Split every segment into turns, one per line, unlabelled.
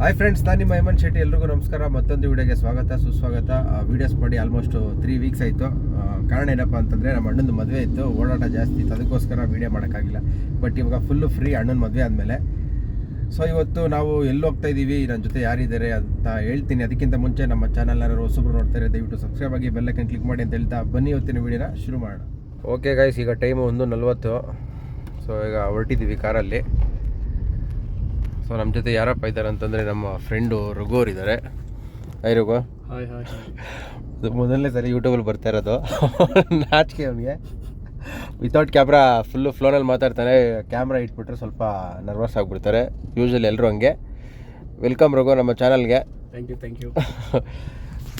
Hi friends ನಾನು ನಿಮ್ಮ ಹೇಮಂತ್ ಶೆಟ್ಟಿ. ಎಲ್ರಿಗೂ ನಮಸ್ಕಾರ. ಮತ್ತೊಂದು ವಿಡಿಯೋಗೆ ಸ್ವಾಗತ, ಸುಸ್ವಾಗತ. ವೀಡಿಯೋಸ್ ಮಾಡಿ ಆಲ್ಮೋಸ್ಟ್ ತ್ರೀ ವೀಕ್ಸ್ ಆಯಿತು. ಕಾರಣ ಏನಪ್ಪ ಅಂತಂದರೆ, ನಮ್ಮ ಅಣ್ಣನ ಮದುವೆ ಇತ್ತು. ಓಡಾಟ ಜಾಸ್ತಿ ಇತ್ತು. ಅದಕ್ಕೋಸ್ಕರ ವೀಡಿಯೋ ಮಾಡೋಕ್ಕಾಗಿಲ್ಲ. ಬಟ್ ಇವಾಗ ಫುಲ್ಲು ಫ್ರೀ ಅಣ್ಣನ ಮದುವೆ ಆದಮೇಲೆ. ಸೊ ಇವತ್ತು ನಾವು ಎಲ್ಲಿ ಹೋಗ್ತಾ ಇದ್ದೀವಿ ನನ್ನ ಜೊತೆ ಯಾರಿದ್ದಾರೆ ಅಂತ ಹೇಳ್ತೀನಿ. ಅದಕ್ಕಿಂತ ಮುಂಚೆ ನಮ್ಮ ಚಾನಲ್ ಯಾರು ಹೊಸಬ್ರು ನೋಡ್ತಾರೆ ದಯವಿಟ್ಟು ಸಬ್ಸ್ಕ್ರೈಬ್ ಆಗಿ ಬೆಲ್ಲೈಕನ್ ಕ್ಲಿಕ್ ಮಾಡಿ ಅಂತ ಹೇಳ್ತಾ ಬನ್ನಿ ಇವತ್ತಿನ ವಿಡಿಯೋನ ಶುರು ಮಾಡೋಣ. ಓಕೆ ಗಾಯ್ಸ್ ಈಗ ಟೈಮು ಒಂದು ನಲ್ವತ್ತು. ಸೊ ಈಗ ಹೊರಟಿದ್ದೀವಿ ಕಾರಲ್ಲಿ. ಸೊ ನಮ್ಮ ಜೊತೆ ಯಾರಪ್ಪ ಇದ್ದಾರೆ ಅಂತಂದರೆ ನಮ್ಮ ಫ್ರೆಂಡು ರಘು ಅವ್ರು ಇದ್ದಾರೆ ಹಾಯ್ ರಘು
ಹಾಯ್ ಹಾಯ್
ಮೊದಲನೇ ಸರಿ ಯೂಟ್ಯೂಬಲ್ಲಿ ಬರ್ತಾ ಇರೋದು. ನಾಚಿಕೆ ಅವನಿಗೆ. ವಿತೌಟ್ ಕ್ಯಾಮ್ರಾ ಫುಲ್ಲು ಫ್ಲೋನಲ್ಲಿ ಮಾತಾಡ್ತಾನೆ. ಕ್ಯಾಮ್ರಾ ಇಟ್ಬಿಟ್ರೆ ಸ್ವಲ್ಪ ನರ್ವಸ್ ಆಗಿಬಿಡ್ತಾರೆ. ಯೂಶಲಿ ಎಲ್ಲರೂ ಹಂಗೆ. ವೆಲ್ಕಮ್ ರಘು ನಮ್ಮ ಚಾನಲ್ಗೆ.
Thank you thank you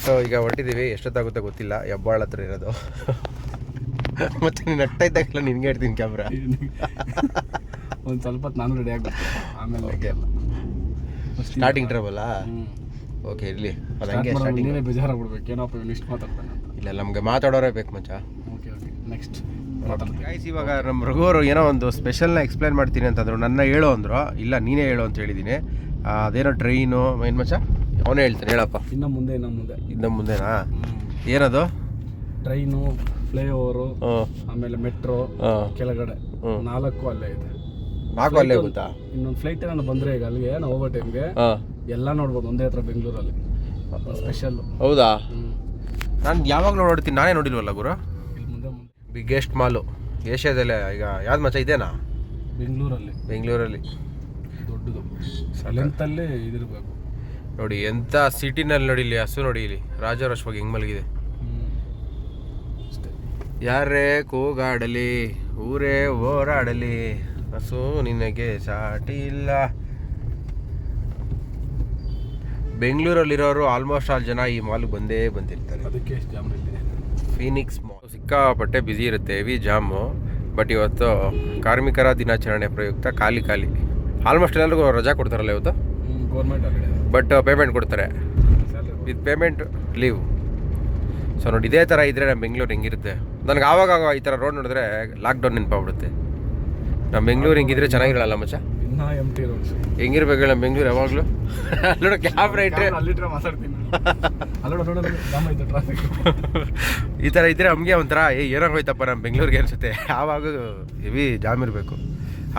so ಈಗ ಹೊರಟಿದ್ದೀವಿ ಎಷ್ಟೊತ್ತಾಗುತ್ತೆ ಗೊತ್ತಿಲ್ಲ. ಹೆಬ್ಬಾಳ ಹತ್ರ ಇರೋದು. ಮತ್ತೆ ನೀನು ನಟ್ಟ ಇದ್ದಾಗಲ್ಲ ನಿನಗೆ ಇಡ್ತೀನಿ ಕ್ಯಾಮ್ರಾ
ಒಂದು ಸ್ವಲ್ಪ ಹೊತ್ತು ನಾನು ರೆಡಿ ಆಗ್ಬೇಕು ಆಮೇಲೆ
Okay. ಸ್ಟಾರ್ಟಿಂಗ್ ಟ್ರಬಲ್ಲ ಓಕೆ ಇರಲಿ. ಅದು ಹಂಗೆ ಸ್ಟಾರ್ಟಿಂಗ್
ನೀನೇ ಬೇಜಾರಾಗ್ಬಿಡ್ಬೇಕು. ಏನಪ್ಪ ಇವ್ನು ಇಷ್ಟು ಮಾತಾಡ್ತಾನೆ ಅಂತ.
ಇಲ್ಲ ನಮಗೆ ಮಾತಾಡೋರೇ ಬೇಕು ಮಚ್ಚ.
ಓಕೆ ಓಕೆ ನೆಕ್ಸ್ಟ್
ಗೈಸ್ ಇವಾಗ ನಮ್ಮ ರಘುವರು ಏನೋ ಒಂದು ಸ್ಪೆಷಲ್ನ ಎಕ್ಸ್ಪ್ಲೈನ್ ಮಾಡ್ತೀನಿ ಅಂತಂದ್ರು. ನನ್ನ ಹೇಳು ಅಂದ್ರು. ಇಲ್ಲ ನೀನೇ ಹೇಳು ಅಂತ ಹೇಳಿದ್ದೀನಿ ಅದೇನೋ ಟ್ರೈನು ಏನು ಮಚ್ಚ? ಅವನೇ ಹೇಳ್ತಾನೆ ಹೇಳಪ್ಪ.
ಇನ್ನು ಮುಂದೆ ಇನ್ನು ಮುಂದೆ.
ಇನ್ನು ಮುಂದೆನಾ? ಏನದು?
ಟ್ರೈನು ಫ್ಲೈಓವರು
ಓವರ್
ಆಮೇಲೆ ಮೆಟ್ರೋ ಕೆಳಗಡೆ. ನಾಲ್ಕು ಅಲ್ಲೇ ಇದೆ.
ನಾಲ್ಕು ಅಲ್ಲೇ ಗೊತ್ತಾ?
ಇನ್ನೊಂದು ಫ್ಲೈಟ್ ನಾನು ಬಂದ್ರೆ ಈಗ ಅಲ್ಲಿಗೆ ನಾವು ಹೋಗೋ ಟೈಮ್ಗೆ ಎಲ್ಲ ನೋಡ್ಬೋದು ಒಂದೇ ಹತ್ರ ಬೆಂಗಳೂರಲ್ಲಿ. ಸ್ಪೆಷಲ್
ಹೌದಾ? ನಾನು ಯಾವಾಗಲೂ ನೋಡ್ತೀನಿ ನಾನೇ ನೋಡಿಲ್ವಲ್ಲ ಗುರು? ಬಿಗ್ಗೆಸ್ಟ್ ಮಾಲು ಏಷ್ಯಾದಲ್ಲೇ ಈಗ ಯಾವ್ದು ಮಚ್ಚ ಇದೇನಾ?
ಬೆಂಗಳೂರಲ್ಲಿ.
ಬೆಂಗಳೂರಲ್ಲಿ.
ದೊಡ್ಡದು. ಲೆಂತಲ್ಲೇ ಇದಿರಬೇಕು.
ನೋಡಿ ಎಂಥ ಸಿಟಿನಲ್ಲಿ ನೋಡಿ ಇಲ್ಲಿ ಹಸು ನೋಡಿ ಇಲ್ಲಿ. ರಾಜಾರೋಷವಾಗಿ ಹೆಂಗೆ ಮಲಗಿದೆ. ಯಾರೇ ಕೂಗಾಡಲಿ ಊರೇ ಓಡಾಡಲಿ ಹಸು ನಿನಗೆ ಸಾಟಿ ಇಲ್ಲ. ಬೆಂಗಳೂರಲ್ಲಿರೋರು ಆಲ್ಮೋಸ್ಟ್ ಆಲ್ ಜನ ಈ ಮಾಲ್ಗೆ ಬಂದೇ ಬಂದಿರ್ತಾರೆ.
ಅದಕ್ಕೆ ಜಾಮ್
ಫೀನಿಕ್ಸ್ ಮಾಲ್ ಸಿಕ್ಕಾಪಟ್ಟೆ ಬ್ಯುಸಿ ಇರುತ್ತೆ ಹೆವಿ ಜಾಮು ಬಟ್ ಇವತ್ತು ಕಾರ್ಮಿಕರ ದಿನಾಚರಣೆ ಪ್ರಯುಕ್ತ ಖಾಲಿ ಖಾಲಿ. ಆಲ್ಮೋಸ್ಟ್ ಎಲ್ಲರಿಗೂ ರಜಾ ಕೊಡ್ತಾರಲ್ಲ ಇವತ್ತು?
ಗೌರ್ಮೆಂಟ್
ಬಟ್ ಪೇಮೆಂಟ್ ಕೊಡ್ತಾರೆ. ವಿತ್ ಪೇಮೆಂಟ್ ಲೀವ್ ಸೊ ನೋಡಿ ಇದೇ ಥರ ಇದ್ದರೆ ನಮ್ಮ ಬೆಂಗಳೂರು ಹೆಂಗಿರುತ್ತೆ? ನನಗೆ ಆವಾಗ ಆವಾಗ ಈ ಥರ ರೋಡ್ ನೋಡಿದ್ರೆ ಲಾಕ್ಡೌನ್ ನೆನಪಾಗ್ಬಿಡುತ್ತೆ. ನಮ್ಮ ಬೆಂಗಳೂರು ಹಿಂಗಿದ್ರೆ ಚೆನ್ನಾಗಿರಲ್ಲ ಮಚ್ಚ?
ಇನ್ನ ಎಂ ಟಿ ರೋಡ್ಸ್
ಹೆಂಗಿರ್ಬೇಕು ನಮ್ಮ ಬೆಂಗಳೂರು ಯಾವಾಗಲೂ? ಅಲ್ಲೋಡ ಕ್ಯಾಬ್ ರೈಟ್ರೆ.
ಅಲ್ಲಿಟ್ರೆ ಮಾತಾಡ್ತೀನಿ ಅಲ್ಲೋಡ ರೋಡ್ ಜಾಮ್ ಐತೆ ಟ್ರಾಫಿಕ್
ಈ ಥರ ಇದ್ದರೆ ನಮಗೆ ಒಂಥರ ಏ ಏನೋ ಹೋಯ್ತಪ್ಪ ನಮ್ಮ ಬೆಂಗಳೂರಿಗೆ ಅನಿಸುತ್ತೆ. ಆವಾಗ ಹೆವಿ ಜಾಮ್ ಇರಬೇಕು.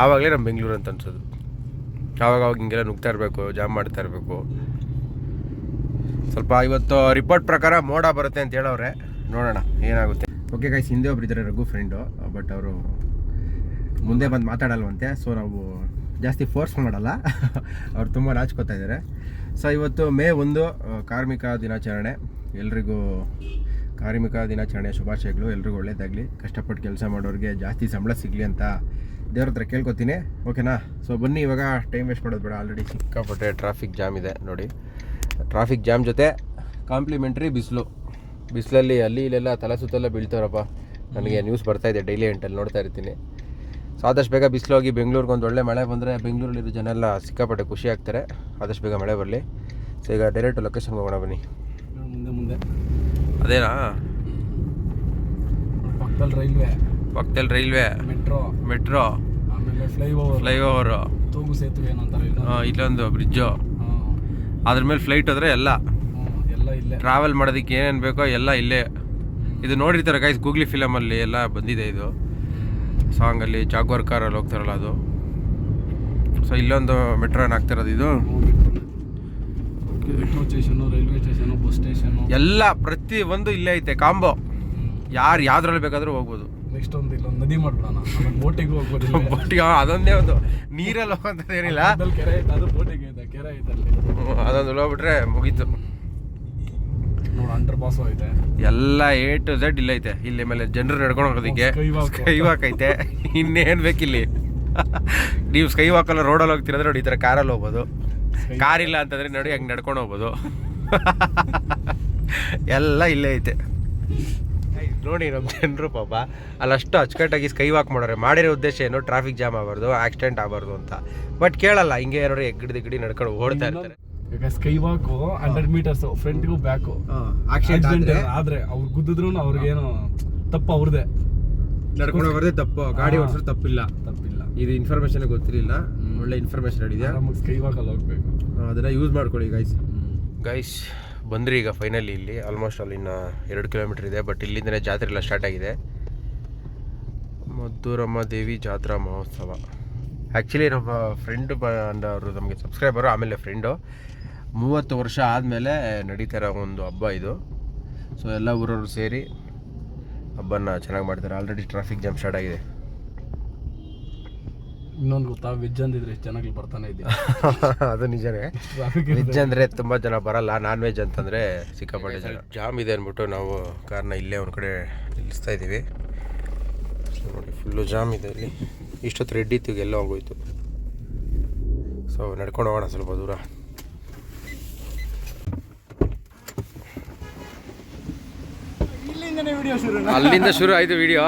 ಆವಾಗಲೇ ನಮ್ಮ ಬೆಂಗಳೂರು ಅಂತ ಅನ್ಸೋದು. ಯಾವಾಗ ಅವಾಗ ಹಿಂಗೆಲ್ಲ ನುಗ್ತಾ ಇರಬೇಕು ಜಾಮ್ ಮಾಡ್ತಾ ಇರಬೇಕು. ಸ್ವಲ್ಪ ಇವತ್ತು ರಿಪೋರ್ಟ್ ಪ್ರಕಾರ ಮೋಡ ಬರುತ್ತೆ ಅಂತ ಹೇಳೋರೆ ನೋಡೋಣ ಏನಾಗುತ್ತೆ. ಓಕೆ ಗೈಸ್ ಹಿಂದೆ ಒಬ್ರು ಇದ್ದಾರೆ ರಘು ಫ್ರೆಂಡು ಬಟ್ ಅವರು ಮುಂದೆ ಬಂದು ಮಾತಾಡಲ್ವಂತೆ ಸೊ ನಾವು ಜಾಸ್ತಿ ಫೋರ್ಸ್ ಮಾಡಲ್ಲ. ಅವ್ರು ತುಂಬ ನಾಚ್ಕೋತಾ ಇದ್ದಾರೆ. ಸೊ ಇವತ್ತು ಮೇ ಒಂದು ಕಾರ್ಮಿಕ ದಿನಾಚರಣೆ. ಎಲ್ರಿಗೂ ಕಾರ್ಮಿಕ ದಿನಾಚರಣೆ ಶುಭಾಶಯಗಳು. ಎಲ್ರಿಗೂ ಒಳ್ಳೇದಾಗಲಿ. ಕಷ್ಟಪಟ್ಟು ಕೆಲಸ ಮಾಡೋರಿಗೆ ಜಾಸ್ತಿ ಸಂಬಳ ಸಿಗಲಿ ಅಂತ ದೇವ್ರ ಹತ್ರ ಕೇಳ್ಕೊತೀನಿ. ಓಕೆನಾ ಸೊ ಬನ್ನಿ, ಇವಾಗ ಟೈಮ್ ವೇಸ್ಟ್ ಮಾಡೋದು ಬೇಡ. ಆಲ್ರೆಡಿ ಸಿಕ್ಕಾಪಟ್ಟೆ ಟ್ರಾಫಿಕ್ ಜಾಮ್ ಇದೆ ನೋಡಿ. ಟ್ರಾಫಿಕ್ ಜಾಮ್ ಜೊತೆ ಕಾಂಪ್ಲಿಮೆಂಟ್ರಿ ಬಿಸಿಲು. ಬಿಸಿಲಲ್ಲಿ, ಅಲ್ಲಿ, ಇಲ್ಲೆಲ್ಲ ತಲೆ ಸುತ್ತೆಲ್ಲ ಬೀಳ್ತಾರಪ್ಪ ನನಗೆ ನ್ಯೂಸ್ ಬರ್ತಾ ಇದೆ. ಡೈಲಿ ಎಂಟಲ್ಲಿ ನೋಡ್ತಾ ಇರ್ತೀನಿ. ಸೊ ಆದಷ್ಟು ಬೇಗ ಬಿಸಿಲು ಹೋಗಿ ಬೆಂಗಳೂರಿಗೆ ಒಂದು ಒಳ್ಳೆ ಮಳೆ ಬಂದರೆ ಬೆಂಗಳೂರಲ್ಲಿರೋ ಜನ ಎಲ್ಲ ಸಿಕ್ಕಾಪಟ್ಟೆ ಖುಷಿ ಆಗ್ತಾರೆ. ಆದಷ್ಟು ಬೇಗ ಮಳೆ ಬರಲಿ. ಸೊ ಈಗ ಡೈರೆಕ್ಟ್ ಲೊಕೇಶನ್ಗೆ ಹೋಗೋಣ ಬನ್ನಿ.
ಮುಂದೆ ಮುಂದೆ.
ಅದೇನಾ?
ಪಕ್ಕದಲ್ಲಿ ರೈಲ್ವೆ.
ಪಕ್ಕದಲ್ಲಿ ರೈಲ್ವೆ.
ಮೆಟ್ರೋ.
ಮೆಟ್ರೋ.
ಆಮೇಲೆ ಫ್ಲೈಓವರ್.
ಫ್ಲೈಓವರು.
ತೂಗು ಸೇತುವೆ ಏನೋ ಅಂತಾರೆ ಇದು
ಇಲ್ಲೊಂದು ಬ್ರಿಡ್ಜು. ಅದ್ರ ಮೇಲೆ ಫ್ಲೈಟ್ ಹೋದರೆ ಎಲ್ಲ.
ಎಲ್ಲ ಇಲ್ಲೇ.
ಟ್ರಾವೆಲ್ ಮಾಡೋದಕ್ಕೆ ಏನೇನು ಬೇಕೋ ಎಲ್ಲ ಇಲ್ಲೇ. ಇದು ನೋಡಿರ್ತಾರೆ ಗೈಸ್ ಗೂಗ್ಲಿ ಫಿಲಮಲ್ಲಿ ಎಲ್ಲ ಬಂದಿದೆ ಇದು. ಸಾಂಗಲ್ಲಿ ಜಾಗ್ವರ್ ಕಾರಲ್ಲಿ ಹೋಗ್ತಾರಲ್ಲ ಅದು. ಸೊ ಇಲ್ಲೊಂದು ಮೆಟ್ರೋ ಏನು ಆಗ್ತಿರೋದು ಇದು?
Metro station railway station bus station
ಎಲ್ಲ ಪ್ರತಿ ಒಂದು ಇಲ್ಲೇ ಐತೆ ಕಾಂಬೋ. ಯಾರು ಯಾವ್ದ್ರಲ್ಲಿ ಬೇಕಾದ್ರೂ ಹೋಗ್ಬೋದು.
ನೆಕ್ಸ್ಟ್ ಒಂದು ಇಲ್ಲೊಂದು ನದಿ ಮಾಡ್ಬಿಡೋಣ. ಬೋಟಿಗೆ ಹೋಗ್ಬೋದು ಬೋಟಿಗೆ
ಬಟ್ ಅದೊಂದೇ ಒಂದು. ನೀರಲ್ಲಿ ಹೋಗೋಂಥದ್ದು ಏನಿಲ್ಲ.
ಕೆರೆ ಐತೆ ಅದು ಬೋಟಿಗೆ ಐತೆ ಕೆರೆ ಐತೆ ಅಲ್ಲಿ
ಅದೊಂದು ಹೋಗ್ಬಿಟ್ರೆ ಮುಗೀತು.
ನೋಡಿ ಅಂಡರ್ ಪಾಸು ಐತೆ.
ಎಲ್ಲ ಎ ಟು ಝೆಡ್ ಇಲ್ಲ ಐತೆ. ಇಲ್ಲಿ ಮೇಲೆ ಜನರು ನಡ್ಕೊಂಡು ಹೋಗೋದಕ್ಕೆ
ಸ್ಕೈವಾಕ್
ಸ್ಕೈ ವಾಕ್ ಐತೆ. ಇನ್ನೇನು ಬೇಕಿಲ್ಲಿ? ನೀವು ಸ್ಕೈ ವಾಕಲ್ಲ ರೋಡಲ್ಲಿ ಹೋಗ್ತಿರಂದ್ರೆ ನೋಡಿ ಈ ಥರ ಕಾರಲ್ಲಿ ಹೋಗ್ಬೋದು. ಕಾರ್ ಇಲ್ಲ ಅಂತಂದ್ರೆ ನೋಡಿ ಹಂಗೆ ನಡ್ಕೊಂಡು ಹೋಗ್ಬೋದು. ಎಲ್ಲ ಇಲ್ಲೇ ಐತೆ. ನೋಡಿ ನಮ್ಮ ಜನರು ಪಾಪ. ಅಲ್ಲಷ್ಟು ಅಚ್ಚುಕಟ್ಟಾಗಿ ಸ್ಕೈ ವಾಕ್ ಮಾಡೋರೆ. ಮಾಡಿರೋ ಉದ್ದೇಶ ಏನು? ಟ್ರಾಫಿಕ್ ಜಾಮ್ ಆಗಬಾರ್ದು ಆಕ್ಸಿಡೆಂಟ್ ಆಗಬಾರ್ದು ಅಂತ. ಬಟ್ ಕೇಳಲ್ಲ ಹಿಂಗೆ ನೋಡಿ ಎಗ್ಗಡಿ ದಿಗ್ಗಡಿ ನಡ್ಕೊಂಡು ಓಡ್ತಾ ಇರ್ತಾರೆ.
ಈಗ ಸ್ಕೈ ವಾಕು ಹಂಡ್ರೆಡ್ ಮೀಟರ್ಸ್ ಫ್ರಂಟ್ಗೂ ಬ್ಯಾಕು ಆಕ್ಸಿಡೆಂಟ್ ಆದ್ರೆ ಅವ್ರು ಗುದ್ದಿದ್ರು ಅವ್ರಿಗೇನು ತಪ್ಪು ಅವ್ರದೇ.
ನಡ್ಕೊಂಡು ಹೋಗೋದೇ ತಪ್ಪು ಗಾಡಿ ಓಡಿಸೋದು ತಪ್ಪಿಲ್ಲ.
ತಪ್ಪಿಲ್ಲ.
ಇದು ಇನ್ಫಾರ್ಮೇಶನ್ ಗೊತ್ತಿರಲಿಲ್ಲ ಒಳ್ಳೆ ಇನ್ಫಾರ್ಮೇಷನ್ ಹೇಳಿದೆ
ನಮಗೆ ಸ್ಕೈ ವಾಕಲ್ಲಿ ಹೋಗ್ಬೇಕು.
ಅದನ್ನ ಯೂಸ್ ಮಾಡ್ಕೊಳ್ಳಿ ಗೈಸ್ ಗೈಸ್ ಬಂದ್ರಿ ಈಗ ಫೈನಲಿ ಇಲ್ಲಿ. ಆಲ್ಮೋಸ್ಟ್ ಅಲ್ಲಿ ಇನ್ನು ಎರಡು ಕಿಲೋಮೀಟರ್ ಇದೆ ಬಟ್ ಇಲ್ಲಿಂದನೇ ಜಾತ್ರೆ ಎಲ್ಲ ಸ್ಟಾರ್ಟ್ ಆಗಿದೆ. ಮದ್ದೂರಮ್ಮ ದೇವಿ ಜಾತ್ರಾ ಮಹೋತ್ಸವ. ಆ್ಯಕ್ಚುಲಿ ನಮ್ಮ ಫ್ರೆಂಡ್ ಅವರು ನಮಗೆ ಸಬ್ಸ್ಕ್ರೈಬರು ಆಮೇಲೆ ಫ್ರೆಂಡು ಮೂವತ್ತು ವರ್ಷ ಆದಮೇಲೆ ನಡೀತಾ ಇರೋ ಒಂದು ಹಬ್ಬ ಇದು. ಸೊ ಎಲ್ಲ ಊರವರು ಸೇರಿ ಹಬ್ಬನ ಚೆನ್ನಾಗಿ ಮಾಡ್ತಾರೆ. ಆಲ್ರೆಡಿ ಟ್ರಾಫಿಕ್ ಜಾಮ್ ಸ್ಟಾರ್ಟ್ ಆಗಿದೆ.
ಇನ್ನೊಂದು ಗೊತ್ತಾ ವೆಜ್ ಅಂದಿದ್ರೆ ಎಷ್ಟು ಜನಗಳು ಬರ್ತಾನೆ ಇದೆ.
ಅದು ನಿಜನೇ. ವೆಜ್ ಅಂದರೆ ತುಂಬ ಜನ ಬರಲ್ಲ. ನಾನ್ ವೆಜ್ ಅಂತಂದರೆ ಸಿಕ್ಕಾಪಟ್ಟೆ ಜನ. ಜಾಮ್ ಇದೆ ಅಂದ್ಬಿಟ್ಟು ನಾವು ಕಾರ್ನ ಇಲ್ಲೇ ಒಂದು ಕಡೆ ನಿಲ್ಲಿಸ್ತಾ ಇದ್ದೀವಿ. ನೋಡಿ ಫುಲ್ಲು ಜಾಮ್ ಇದೆ ಇಲ್ಲಿ ಇಷ್ಟೊತ್ತು ರೆಡ್ ಇತ್ತು ಎಲ್ಲ ಹೋಗೋಯ್ತು ಸೊ ನಡ್ಕೊಂಡು ಹೋಗೋಣ ಸ್ವಲ್ಪ ದೂರ
ಇಲ್ಲಿಂದನೇ ವಿಡಿಯೋ ಶುರು
ಅಲ್ಲಿಂದ ಶುರು ಆಯ್ತು ವಿಡಿಯೋ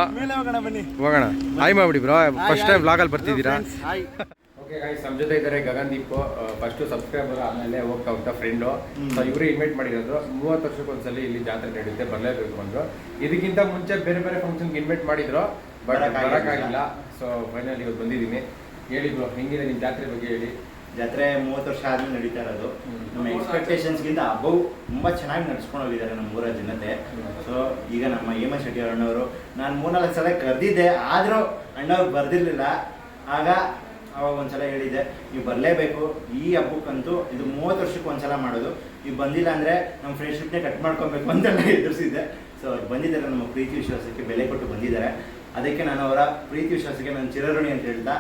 ಹೋಗೋಣ
ಹಾಯ್ ಮಾಡ್ಬಿಡಿ ಬ್ರೋ ಫಸ್ಟ್ ಟೈಮ್ ಬ್ಲಾಗಲ್ಲಿ ಬರ್ತಿದ್ದೀರಾ? ಓಕೆ ಗಾಯ್ಸ್ ನಮ್ಮ ಜೊತೆ ಇದ್ದಾರೆ ಗಗನ್ದೀಪ್ ಫಸ್ಟು ಸಬ್ಸ್ಕ್ರೈಬರ್ ಆಮೇಲೆ ಹೋಗ್ತಾ ಹೋಗ್ತಾ ಫ್ರೆಂಡು ಸೊ ಇವರೇ ಇನ್ವೈಟ್ ಮಾಡಿರೋದು. ಮೂವತ್ತು ವರ್ಷಕ್ಕೊಂದ್ಸಲಿ ಇಲ್ಲಿ ಜಾತ್ರೆ ನಡೆಯುತ್ತೆ ಬರಲೇಬೇಕು ಅಂದ್ರು. ಇದಕ್ಕಿಂತ ಮುಂಚೆ ಬೇರೆ ಬೇರೆ ಫಂಕ್ಷನ್ಗೆ ಇನ್ವೈಟ್ ಮಾಡಿದ್ರು ಬಟ್
ಬರಕ್ಕಾಗಿಲ್ಲ.
ಬರೋಕ್ಕಾಗಿಲ್ಲ. ಸೊ ಫೈನಲ್ ಇವತ್ತು ಬಂದಿದ್ದೀನಿ. ಹೇಳಿ ಬ್ರೋ ಹೆಂಗಿದೆ ನಿಮ್ಮ ಜಾತ್ರೆ ಬಗ್ಗೆ ಹೇಳಿ.
ಜಾತ್ರೆ ಮೂವತ್ತು ವರ್ಷ ಆದ್ಮೇಲೆ ನಡೀತಾ ಇರೋದು. ನಮ್ಮ ಎಕ್ಸ್ಪೆಕ್ಟೇಷನ್ಸ್ಗಿಂತ ಅಬೌವ್ ತುಂಬಾ ಚೆನ್ನಾಗಿ ನಡ್ಸ್ಕೊಂಡು ಹೋಗಿದ್ದಾರೆ ನಮ್ಮ ಊರ ಜನತೆ. ಸೊ ಈಗ ನಮ್ಮ ಹೇಮ ಶೆಟ್ಟಿ ಅಣ್ಣವರು ನಾನು ಮೂರ್ನಾಲ್ಕು ಸಲ ಕರೆದಿದ್ದೆ ಆದರೂ ಅಣ್ಣವ್ರು ಬರ್ದಿರ್ಲಿಲ್ಲ. ಆಗ ಅವಾಗ ಒಂದ್ಸಲ ಹೇಳಿದ್ದೆ ನೀವು ಬರಲೇಬೇಕು. ಈ ಹಬ್ಬಕ್ಕಂತೂ ಇದು ಮೂವತ್ತು ವರ್ಷಕ್ಕೆ ಒಂದ್ಸಲ ಮಾಡೋದು. ನೀವು ಬಂದಿಲ್ಲ ಅಂದರೆ ನಮ್ಮ ಫ್ರೆಂಡ್ಶಿಪ್ನೇ ಕಟ್ ಮಾಡ್ಕೊಬೇಕು ಅಂತೆಲ್ಲ ಎದುರಿಸಿದ್ದೆ. ಸೊ ಅವ್ರು ಬಂದಿದ್ದಾರೆ ನಮ್ಮ ಪ್ರೀತಿ ವಿಶ್ವಾಸಕ್ಕೆ ಬೆಲೆ ಕೊಟ್ಟು ಬಂದಿದ್ದಾರೆ. ಅದಕ್ಕೆ ನಾನು ಅವರ ಪ್ರೀತಿ ವಿಶ್ವಾಸಕ್ಕೆ ನಾನು ಚಿರಋಣಿ ಅಂತ ಹೇಳ್ತಾ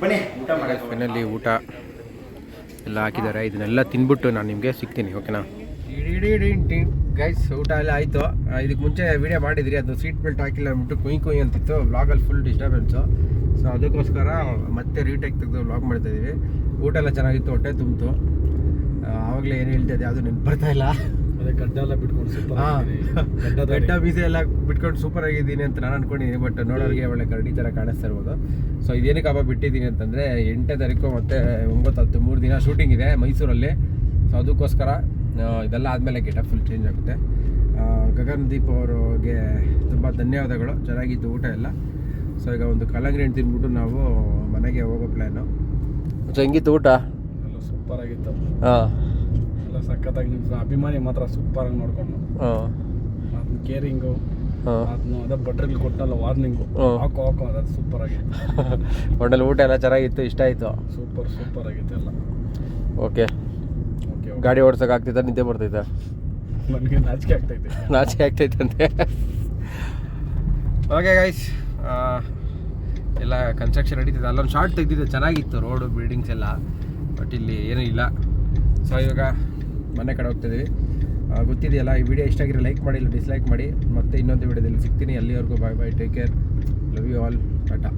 ಬನ್ನಿ ಊಟ ಮಾಡಕ್ಕೆ
ಫೈನಲಿ ಊಟ. ಎಲ್ಲ ಹಾಕಿದ್ದಾರೆ. ಇದನ್ನೆಲ್ಲ ತಿನ್ಬಿಟ್ಟು ನಾನು ನಿಮಗೆ ಸಿಗ್ತೀನಿ, ಓಕೆನಾ? ಗೈಸ್ ಊಟ ಎಲ್ಲ ಆಯಿತು ಇದಕ್ಕೆ ಮುಂಚೆ ವಿಡಿಯೋ ಮಾಡಿದ್ರಿ ಅದು ಸೀಟ್ ಬೆಲ್ಟ್ ಹಾಕಿಲ್ಲ ಅಂದ್ಬಿಟ್ಟು ಕುಯ್ ಕುಯ್ ಅಂತಿತ್ತು ವ್ಲಾಗಲ್ಲಿ ಫುಲ್ ಡಿಸ್ಟರ್ಬೆನ್ಸು ಸೊ ಅದಕ್ಕೋಸ್ಕರ ಮತ್ತೆ ರೀಟೇಕ್ ತೆಗೆದು ವ್ಲಾಗ್ ಮಾಡ್ತಾ ಇದೀವಿ ಊಟ ಎಲ್ಲ ಚೆನ್ನಾಗಿತ್ತು ಹೊಟ್ಟೆ ತುಂಬಿತು ಆವಾಗಲೇ ಏನು ಹೇಳ್ತಾ ಇದೆ ನೆನ್ಪು ಬರ್ತಾ
ಅದೇ ಗಡ್ಡ ಎಲ್ಲ ಬಿಟ್ಕೊಂಡು ಸೂಪರ್
ಹಾ.
ಗಡ್ಡ
ಗಡ್ಡ ಬೀಜ ಎಲ್ಲ ಬಿಟ್ಕೊಂಡು ಸೂಪರ್ ಆಗಿದ್ದೀನಿ ಅಂತ ನಾನು ಅನ್ಕೊಂಡಿದ್ದೀನಿ ಬಟ್ ನೋಡೋರಿಗೆ ಒಳ್ಳೆ ಕರಡಿ ಥರ ಕಾಣಿಸ್ತಾ ಇರ್ಬೋದು. ಸೊ ಇದೇನಕ್ಕೆ ಹಬ್ಬ ಬಿಟ್ಟಿದ್ದೀನಿ ಅಂತಂದರೆ ಎಂಟನೇ ತಾರೀಕು ಮತ್ತೆ ಒಂಬತ್ತು ಹತ್ತು ಮೂರು ದಿನ ಶೂಟಿಂಗ್ ಇದೆ ಮೈಸೂರಲ್ಲಿ. ಸೊ ಅದಕ್ಕೋಸ್ಕರ ಆ, ಇದೆಲ್ಲ ಆದಮೇಲೆ ಗೆಟ ಫುಲ್ ಚೇಂಜ್ ಆಗುತ್ತೆ. ಆ, ಗಗನ್ದೀಪ್ ಅವ್ರಿಗೆ ತುಂಬ ಧನ್ಯವಾದಗಳು. ಚೆನ್ನಾಗಿತ್ತು ಊಟ ಎಲ್ಲ. ಸೊ ಈಗ ಒಂದು ಕಲ್ಲಂಗಡಿ ಹಣ್ಣು ತಿಂದ್ಬಿಟ್ಟು ನಾವು ಮನೆಗೆ ಹೋಗೋ ಪ್ಲ್ಯಾನು ಸೊ ಹೆಂಗಿತ್ತು ಊಟ?
ಸೂಪರ್ ಆಗಿತ್ತು.
ಹಾಂ.
ಎಲ್ಲ ಸಖತ್ತಾಗಿ ನಿಮ್ಮ ಅಭಿಮಾನಿ ಮಾತ್ರ ಸೂಪರ್ ಆಗಿ ನೋಡ್ಕೊಂಡು. ಅದನ್ನ ಕೇರಿಂಗು ಅದನ್ನು ಅದೇ ಬಟ್ರಿಗೆ ಕೊಟ್ಟಲ್ಲ ವಾರ್ನಿಂಗು ಹಾಕು ಹಾಕೋ ಅದು ಸೂಪರ್ ಆಗಿತ್ತು
ಹೋಟೆಲ್ ಊಟ ಎಲ್ಲ ಚೆನ್ನಾಗಿತ್ತು ಇಷ್ಟ ಆಯಿತು?
ಸೂಪರ್ ಸೂಪರ್ ಆಗಿತ್ತು ಎಲ್ಲ.
ಓಕೆ
ಓಕೆ
ಗಾಡಿ ಓಡ್ಸೋಕೆ ಆಗ್ತೈತೆ ನಿದ್ದೆ ಬರ್ತೈತೆ
ನನಗೆ ನಾಚಿಕೆ ಆಗ್ತೈತೆ.
ನಾಚಿಕೆ ಆಗ್ತೈತೆ ಅಂತೆ ಓಕೆ ಗೈಸ್ ಎಲ್ಲ ಕನ್ಸ್ಟ್ರಕ್ಷನ್ ನಡೀತಿದೆ. ಅಲ್ಲೊಂದು ಶಾರ್ಟ್ ತೆಗ್ದಿದೆ. ಚೆನ್ನಾಗಿತ್ತು ರೋಡು ಬಿಲ್ಡಿಂಗ್ಸ್ ಎಲ್ಲ. ಬಟ್ ಇಲ್ಲಿ ಏನೂ ಇಲ್ಲ. ಸೊ ಇವಾಗ ಮನೆ ಕಡೆ ಹೋಗ್ತಿದ್ದೀವಿ ಗೊತ್ತಿದೆಯಲ್ಲ, ಈ ವಿಡಿಯೋ ಇಷ್ಟ ಆಗಿರೋ ಲೈಕ್ ಮಾಡಿ, ಇಲ್ಲ ಡಿಸ್ಲೈಕ್ ಮಾಡಿ, ಮತ್ತೆ ಇನ್ನೊಂದು ವಿಡಿಯೋದಲ್ಲಿ ಸಿಗ್ತೀನಿ. ಅಲ್ಲಿವರೆಗೂ bye bye take care love you all tata.